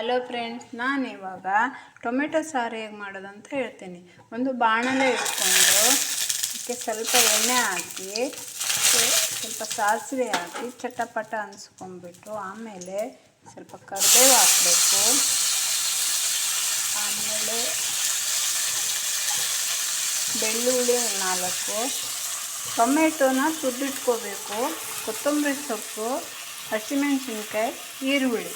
Hello friends, ನಾನು ಇವಾಗ tomato ಸಾರು ಹೇಗೆ ಮಾಡೋದಂತ ಹೇಳ್ತೀನಿ. ಒಂದು ಬಾಣಲೆ ಇಟ್ಕೊಂಡು ಅದಕ್ಕೆ ಸ್ವಲ್ಪ ಎಣ್ಣೆ ಹಾಕಿ ಸ್ವಲ್ಪ ಸಾಸಿವೆ ಹಾಕಿ ಚಟಪಟ ಅನ್ಸ್ಕೊಂಡ್ಬಿಟ್ಟು ಆಮೇಲೆ ಸ್ವಲ್ಪ ಕರಿಬೇವು ಹಾಕಬೇಕು. ಆಮೇಲೆ ಬೆಳ್ಳುಳ್ಳಿ ನಾಲ್ಕು. ಟೊಮೆಟೊನ ತುದ್ದಿಟ್ಕೋಬೇಕು ಕೊತ್ತಂಬರಿ ಸೊಪ್ಪು, ಹಸಿಮೆಣಸಿನ್ಕಾಯಿ, ಈರುಳ್ಳಿ.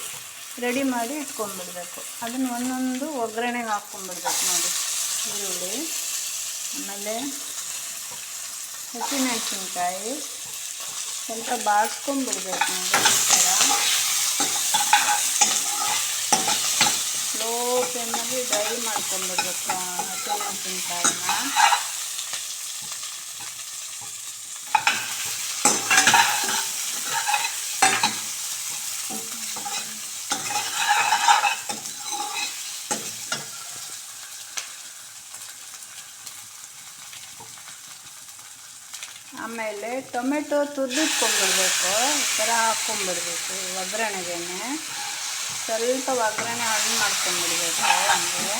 ರೆಡಿ ಮಾಡಿ ಇಟ್ಕೊಂಡ್ಬಿಡ್ಬೇಕು. ಅದನ್ನು ಒಂದೊಂದು ಒಗ್ಗರಣೆಗೆ ಹಾಕ್ಕೊಂಡ್ಬಿಡ್ಬೇಕು ನೋಡಿ. ಈರುಳ್ಳಿ, ಆಮೇಲೆ ಹಸಿಮೆಣಸಿನ್ಕಾಯಿ ಸ್ವಲ್ಪ ಬಾಡಿಸ್ಕೊಂಡ್ಬಿಡ್ಬೇಕು ನೋಡಿ ಈ ಥರ. ಸ್ಲೋ ಫ್ಲೇಮಲ್ಲಿ ಡ್ರೈ ಮಾಡ್ಕೊಂಡ್ಬಿಡ್ಬೇಕು ಹಸಿಮೆಣ್ಸಿನ್ಕಾಯಿನ ಆಮೇಲೆ ಟೊಮೆಟೊ ತುರಿದಿಟ್ಕೊಂಡ್ಬಿಡ್ಬೇಕು ಈ ಥರ ಹಾಕ್ಕೊಂಬಿಡ್ಬೇಕು ಒಗ್ಗರಣೆಗೆ ಸ್ವಲ್ಪ ಒಗ್ಗರಣೆ ಹಣ್ಣು ಮಾಡ್ಕೊಂಡ್ಬಿಡ್ಬೇಕು ಹಂಗೆ.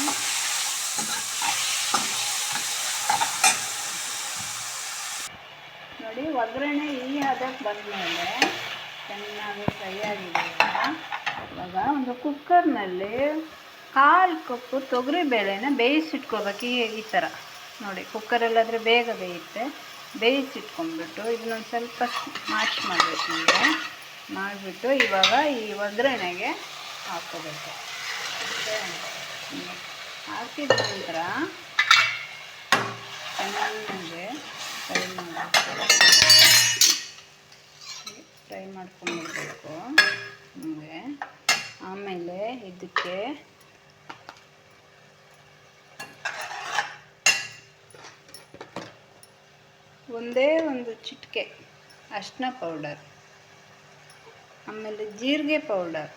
ನೋಡಿ, ಒಗ್ಗರಣೆ ಈ ಹದಕ್ಕೆ ಬಂದಮೇಲೆ ಚೆನ್ನಾಗಿ ಫ್ರೈ ಆಗಿದೆ ಇವಾಗ. ಒಂದು ಕುಕ್ಕರ್ನಲ್ಲಿ ಕಾಲು ಕಪ್ಪು ತೊಗರಿಬೇಳೆನ ಬೇಯಿಸಿಟ್ಕೋಬೇಕು ಈ ಈ ಥರ. ನೋಡಿ, ಕುಕ್ಕರಲ್ಲಾದರೆ ಬೇಗ ಬೇಯುತ್ತೆ. ಬೇಯಿಸಿಟ್ಕೊಂಡ್ಬಿಟ್ಟು ಇದನ್ನೊಂದು ಸ್ವಲ್ಪ ಮಾಶ್ ಮಾಡಬೇಕು ನಮಗೆ ಮಾಡಿಬಿಟ್ಟು ಇವಾಗ ಈ ಒಗ್ಗರಣೆಗೆ ಹಾಕೋಬೇಕು ಹಾಕಿದ ನಂತರ ಚೆನ್ನಾಗಿ ಫ್ರೈ ಮಾಡಬೇಕು. ಫ್ರೈ ಮಾಡ್ಕೊಂಡ್ಬಿಡ್ಬೇಕು ನಮಗೆ ಆಮೇಲೆ ಇದಕ್ಕೆ ಒಂದೇ ಒಂದು ಚಿಟಿಕೆ, ಅರಿಶಿನ ಪೌಡರ್ ಆಮೇಲೆ ಜೀರಿಗೆ ಪೌಡರ್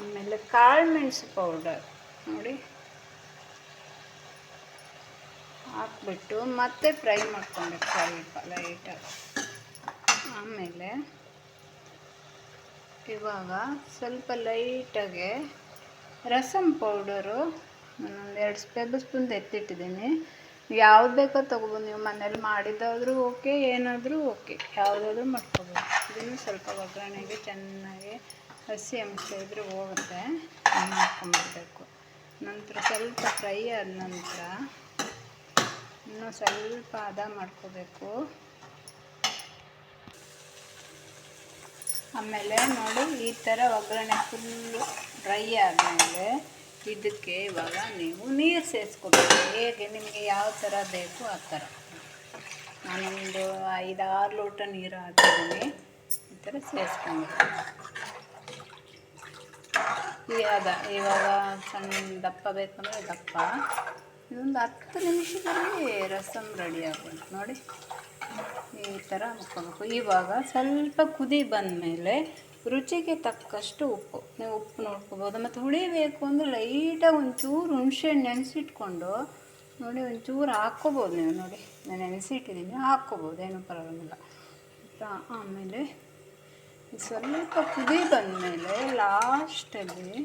ಆಮೇಲೆ ಕಾಳು ಮೆಣಸು ಪೌಡರ್ ನೋಡಿ ಹಾಕ್ಬಿಟ್ಟು ಮತ್ತೆ ಫ್ರೈ ಮಾಡ್ಕೊಂಡೆ ಸ್ವಲ್ಪ ಲೈಟಾಗಿ ಆಮೇಲೆ ಇವಾಗ ಸ್ವಲ್ಪ ಲೈಟಾಗೆ ರಸಮ್ ಪೌಡರು ನಾನೊಂದು ಎರಡು ಟೇಬಲ್ ಸ್ಪೂನ್ ಎತ್ತಿಟ್ಟಿದ್ದೀನಿ. ಯಾವ್ದು ಬೇಕೋ ತೊಗೊಬೋದು. ನೀವು ಮನೇಲಿ ಮಾಡಿದ್ದಾದರೂ ಓಕೆ, ಏನಾದರೂ ಓಕೆ. ಯಾವುದಾದ್ರೂ ಮಾಡ್ಕೊಬೋದು. ಇದನ್ನು ಸ್ವಲ್ಪ ಒಗ್ಗರಣೆಗೆ ಚೆನ್ನಾಗಿ ಹಸಿ ಅಂಶ ಇದ್ದರೆ ಹೋಗುತ್ತೆ. ಮಾಡ್ಕೊಂಬಿಡ್ಬೇಕು. ನಂತರ ಸ್ವಲ್ಪ ಫ್ರೈ ಆದ ನಂತರ ಇನ್ನೂ ಸ್ವಲ್ಪ ಹದ ಮಾಡ್ಕೋಬೇಕು. ಆಮೇಲೆ ನೋಡಿ, ಈ ಥರ ಒಗ್ಗರಣೆ ಫುಲ್ಲು ಡ್ರೈ ಆದಮೇಲೆ ಇದಕ್ಕೆ ಇವಾಗ ನೀವು ನೀರು ಸೇರಿಸ್ಕೊಬೇಕು. ಹೇಗೆ ನಿಮಗೆ ಯಾವ ಥರ ಬೇಕು ಆ ಥರ ನಾನೊಂದು ಐದಾರು ಲೋಟ ನೀರು ಹಾಕಿದ್ದೀನಿ. ಈ ಥರ ಸೇರಿಸ್ಕೊಂಡು ಇವಾಗ ಇವಾಗ ಸಣ್ಣ ದಪ್ಪ ಬೇಕಂದರೆ ದಪ್ಪ. ಇದೊಂದು ಹತ್ತು ನಿಮಿಷದಲ್ಲಿ ರಸಮ್ ರೆಡಿ ಆಗ್ಬೋದು ನೋಡಿ, ಈ ಥರ ಹಾಕ್ಕೋಬೇಕು. ಇವಾಗ ಸ್ವಲ್ಪ ಕುದಿ ಬಂದಮೇಲೆ ರುಚಿಗೆ ತಕ್ಕಷ್ಟು ಉಪ್ಪು. ನೀವು ಉಪ್ಪು ನೋಡ್ಕೋಬೋದು. ಮತ್ತು ಹುಳಿ ಬೇಕು ಅಂದರೆ ಲೈಟಾಗಿ ಒಂಚೂರು ಹುಣಸೆಹಣ್ಣು ನೆನೆಸಿಟ್ಕೊಂಡು ನೋಡಿ, ಒಂಚೂರು ಹಾಕ್ಕೋಬೋದು ನೀವು ನೋಡಿ. ನಾನು ನೆನೆಸಿಟ್ಟಿದ್ದೀನಿ. ಹಾಕ್ಕೋಬೋದು. ಏನೂ ಪರವಾಗಿಲ್ಲ. ಆಮೇಲೆ ಸ್ವಲ್ಪ ಕುದಿ ಬಂದಮೇಲೆ ಲಾಸ್ಟಲ್ಲಿ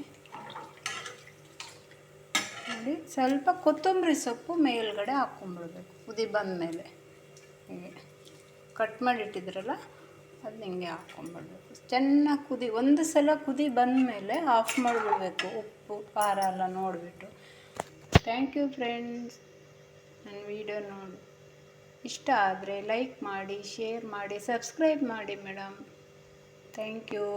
ನೋಡಿ, ಸ್ವಲ್ಪ ಕೊತ್ತಂಬರಿ ಸೊಪ್ಪು ಮೇಲ್ಗಡೆ ಹಾಕ್ಕೊಂಬಿಡ್ಬೇಕು ಕುದಿ ಬಂದಮೇಲೆ. ಹೀಗೆ. ಕಟ್ ಮಾಡಿಟ್ಟಿದ್ರಲ್ಲ? ಅದನ್ನ ಹಿಂಗೆ ಹಾಕ್ಕೊಂಬಿಡ್ಬೇಕು ಚೆನ್ನಾಗಿ ಕುದಿ, ಒಂದು ಸಲ ಕುದಿ ಬಂದ ಮೇಲೆ ಆಫ್ ಮಾಡಿಬಿಡ್ಬೇಕು. ಉಪ್ಪು, ಖಾರ ಎಲ್ಲ ನೋಡಿಬಿಟ್ಟು. ಥ್ಯಾಂಕ್ ಯು ಫ್ರೆಂಡ್ಸ್ ನನ್ನ ವಿಡಿಯೋ ನೋಡಿ. ಇಷ್ಟ ಆದರೆ ಲೈಕ್ ಮಾಡಿ ಶೇರ್ ಮಾಡಿ ಸಬ್ಸ್ಕ್ರೈಬ್ ಮಾಡಿ ಮೇಡಮ್ ಥ್ಯಾಂಕ್ ಯು